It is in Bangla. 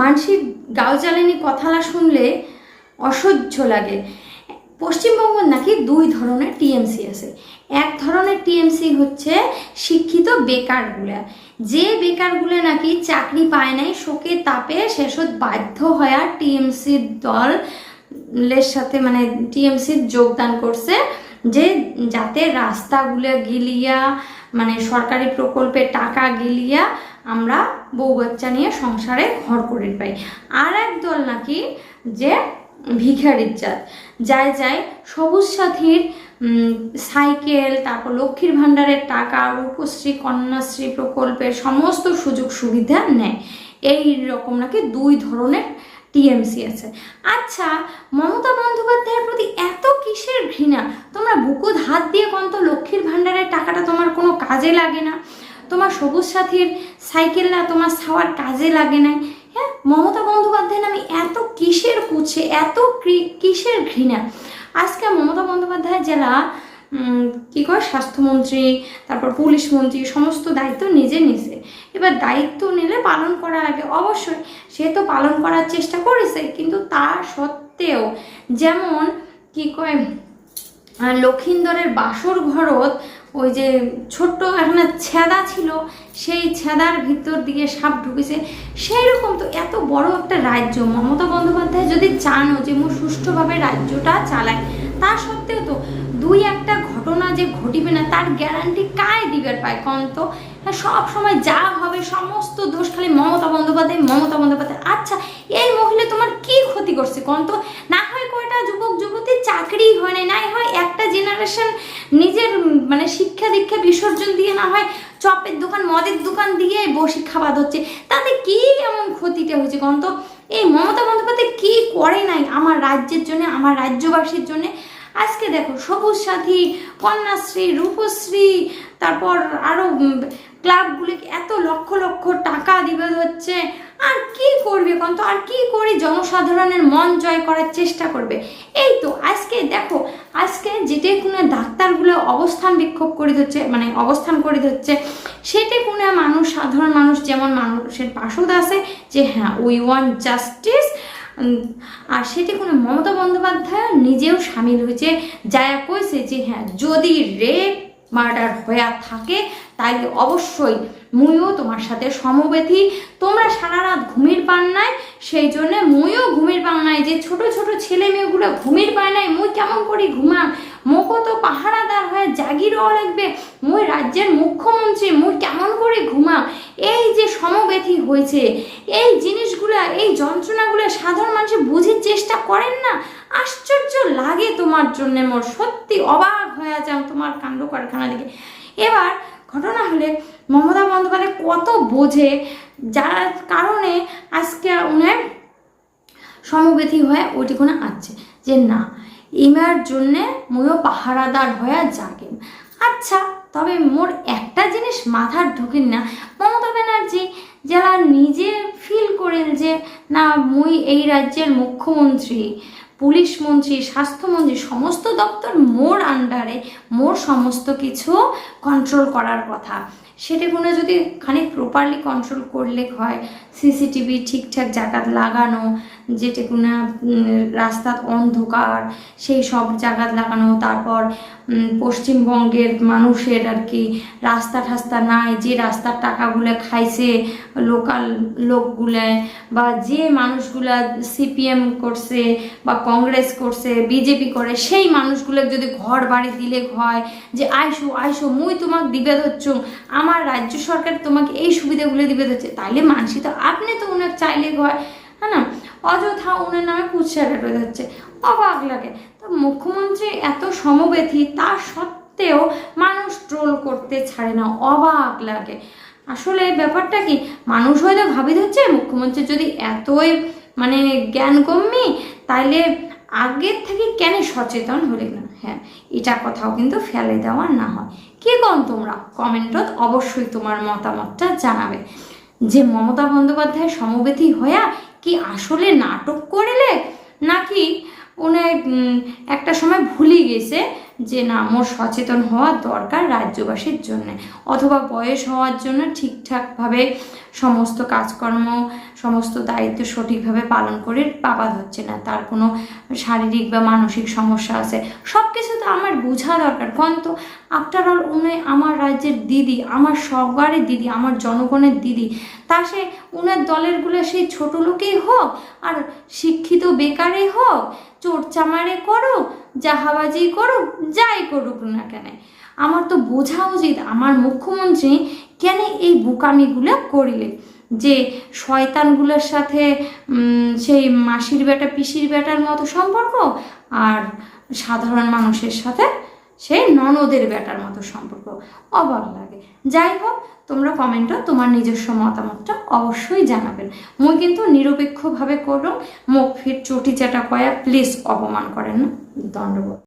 মানসিক গাও জ্বালানি কথালা শুনলে অসহ্য লাগে। পশ্চিমবঙ্গ নাকি দুই ধরনের টিএমসি আছে। এক ধরনের টিএমসি হচ্ছে শিক্ষিত বেকারগুলা। যে বেকারগুলো নাকি চাকরি পায় নাই, শোকে তাপে শেষত বাধ্য হয়ে টিএমসির দলের সাথে মানে টিএমসির যোগদান করছে। যে যাতে রাস্তাগুলো গিলিয়া মানে সরকারি প্রকল্পে টাকা গিলিয়া আমরা বউ বাচ্চা নিয়ে সংসারে ঘর করে পাই। আর এক দল নাকি যে ভিখারির জাত। যায় যায় সবুজ সাথীর সাইকেল, তারপর লক্ষ্মীর ভাণ্ডারের টাকা, রূপশ্রী, কন্যাশ্রী প্রকল্পের সমস্ত সুযোগ সুবিধা নেয়। এই রকম নাকি দুই ধরনের টিএমসি আছে। আচ্ছা মমতা বন্দ্যোপাধ্যায়ের প্রতি এত কিসের ঘৃণা? তোমরা বুকুদ হাত দিয়ে কন্ত লক্ষ্মীর ভাণ্ডারের টাকাটা তোমার কোনো কাজে লাগে না। তোমার সবুজ সাথীর সাইকেল না তোমার ছাওয়ার কাজে লাগে না হ্যাঁ মমতা বন্দ্যোপাধ্যায় নামে এত কিসের কুছে, এত কিসের ঘৃণা? আজকে মমতা বন্দ্যোপাধ্যায় জেলা কি কয় স্বাস্থ্যমন্ত্রী, তারপর পুলিশ মন্ত্রী, সমস্ত দায়িত্ব নিজে নিছে। এবার দায়িত্ব নিলে পালন করা লাগে অবশ্যই সে তো পালন করার চেষ্টা করেছে, কিন্তু তা সত্ত্বেও যেমন কি কয় লক্ষিন্দরের বাসর ঘরত ওই যে ছোট্ট একটা ছেদা ছিল, সেই ছেদার ভিতর দিকে সাপ ঢুকেছে। সেই রকম তো এত বড় একটা রাজ্য। মমতা বন্দ্যোপাধ্যায় যদি চানও যে, মো সুষ্ঠুভাবে রাজ্যটা চালায় তা সত্ত্বেও তো দুই একটা ঘটনা যে ঘটিবে না, তার গ্যারান্টি কায় দিবের পায় কম তো? সব সময় যা হবে, সমস্ত দোষ খালি মমতা বন্দ্যোপাধ্যায় মমতা বন্দ্যোপাধ্যায়। আচ্ছা এই মহিলা তোমার কি ক্ষতি করছে কম তো? না হয় কয়টা যুবক, যুবতী চাকরি হয় না নাই হয় একটা জেনারেশন নিজের মানে শিক্ষা দীক্ষা বিসর্জন দিয়ে না হয় চপের দোকান, মদের দোকান দিয়ে বসে খাওয়া হচ্ছে। তাতে কি এমন ক্ষতিটা হয়েছে কন্ত এই মমতা বন্দ্যোপাধ্যায় কি করে নাই আমার রাজ্যের জন্য, আমার রাজ্যবাসীর জন্য? আজকে দেখো সবুজ সাথী, কন্যাশ্রী, রূপশ্রী, তারপর আরও ক্লাবগুলিকে এত লক্ষ লক্ষ টাকা দিবে হচ্ছে। আর কি করবে এখন তো আর কি করে জনসাধারণের মন জয় করার চেষ্টা করবে? এই তো আজকে দেখো, আজকে যেটাই কোনো ডাক্তারগুলো অবস্থান বিক্ষোভ করে দিচ্ছে মানে অবস্থান করে দিচ্ছে, সেটা কোনো মানুষ, সাধারণ মানুষ যেমন মানুষের পাশদ আছে যে হ্যাঁ উই ওয়ান্ট জাস্টিস আর সেটি কোনো মমতা বন্দ্যোপাধ্যায় নিজেও সামিল হয়েছে। যায়া কইছে যে হ্যাঁ যদি রেপ, মার্ডার হইয়া থাকে তাহলে অবশ্যই মুইও তোমার সাথে সমবেথী তোমরা সারা রাত ঘুমির পান নাই সেই জন্য মুইও ঘুমির পান নাই যে ছোট ছোট ছেলে মেয়েগুলো ঘুমির পায় নাই মুই কেমন করি ঘুমাম? মোকো তো পাহারাদার হয়ে জাগিরও লাগবে। মুই রাজ্যের মুখ্যমন্ত্রী, মুই কেমন করে ঘুমাম? এই যে সমবেথী হয়েছে, এই জিনিসগুলা, এই যন্ত্রণাগুলো সাধারণ মানুষে বুঝির চেষ্টা করেন না। আশ্চর্য লাগে তোমার জন্যে মোর, সত্যি অবাক হয়ে যাও তোমার কাণ্ড কারখানা দিকে এবার ঘটনা হলে মমতা বন্দ্যোপাধ্যায় কত বোঝে, যার কারণে আজকে উনার সমবেথী হয়ে ওইটি কোনো আছে যে না, ইমার জন্যে ময়ও পাহারাদার হয়ে জাগেন আচ্ছা তবে মোর একটা জিনিস মাথার ঢুকেন না, মমতা ব্যানার্জি যারা নিজে ফিল করেন যে, না, মুই এই রাজ্যের মুখ্যমন্ত্রী, পুলিশ মন্ত্রী, স্বাস্থ্যমন্ত্রী, সমস্ত দপ্তর মোর আন্ডারে মোর সমস্ত কিছু কন্ট্রোল করার কথা। সেটা কোনো যদি খানিক প্রপারলি কন্ট্রোল করলে হয় সিসিটিভি ঠিকঠাক জায়গাত লাগানো, যেটা কোনো রাস্তাত অন্ধকার, সেই সব জায়গাত লাগানো, তারপর পশ্চিমবঙ্গের মানুষের আর কি রাস্তা ঠাস্তা নাই, যে রাস্তার টাকাগুলো খাইছে লোকাল লোকগুলো বা যে মানুষগুলা সিপিএম করছে বা কংগ্রেস করছে বিজেপি করে, সেই মানুষগুলো যদি ঘর বাড়ি দিলে হয় যে, আইসো আইসো, মুই তোমাকে দিবে ধরছো আমার রাজ্য সরকার তোমাকে এই সুবিধাগুলো দিবে ধরছে তাইলে মানসি তো, আপনি তো উনার চাইলে হয় হ্যাঁ না? অযথা উনার নামে কুৎসাটা হয়ে যাচ্ছে অবাক লাগে। তো মুখ্যমন্ত্রী এত সমবেথী, তা সত্ত্বেও মানুষ ট্রোল করতে ছাড়ে না, অবাক লাগে। আসলে ব্যাপারটা কি? মানুষ হয়তো ভাবি হচ্ছে, মুখ্যমন্ত্রী যদি এতই মানে জ্ঞানগম্যী, তাইলে আগের থেকে কেন সচেতন হলে না? হ্যাঁ এটা কথাও কিন্তু ফেলে দেওয়া না হয়। কে কম তোমরা? কমেন্টত অবশ্যই তোমার মতামতটা জানাবে। যে মমতা বন্দ্যোপাধ্যায় সমবেথী হইয়া কি আসলে নাটক করেলে? নাকি উনি একটা সময় ভুলে গেছে যে না, মোর সচেতন হওয়া দরকার রাজ্যবাসীর জন্য। অথবা বয়স হওয়ার জন্য ঠিকঠাকভাবে সমস্ত কাজকর্ম সমস্ত দায়িত্ব সঠিকভাবে পালন করে পাবা হচ্ছে না। তার কোনো শারীরিক বা মানসিক সমস্যা আছে। সব কিছু তো আমার বোঝা দরকার। কারণ তো আফটার অল উনি আমার রাজ্যের দিদি, আমার সবারই দিদি, আমার জনগণের দিদি। তা সে উনার দলেরগুলো সেই ছোট লোকেই হোক আর শিক্ষিত বেকারই হোক, চোর চামারে করুক, জাহাবাজি করুক, যাই করুক না কেন। আমার তো বোঝা উচিত, আমার মুখ্যমন্ত্রী কেন এই বোকামিগুলো করিলে যে শয়তানগুলোর সাথে সেই মাসির বেটা, পিসির বেটার মতো সম্পর্ক আর সাধারণ মানুষের সাথে সেই ননদের বেটার মতো সম্পর্ক। অবাক লাগে। যাই হোক, তোমরা কমেন্টও তোমার নিজস্ব মতামতটা অবশ্যই জানাবেন। মই কিন্তু নিরপেক্ষভাবে করো মুখ ফির চটি চাটা কয়া প্লিজ অপমান করেন দণ্ডবোধ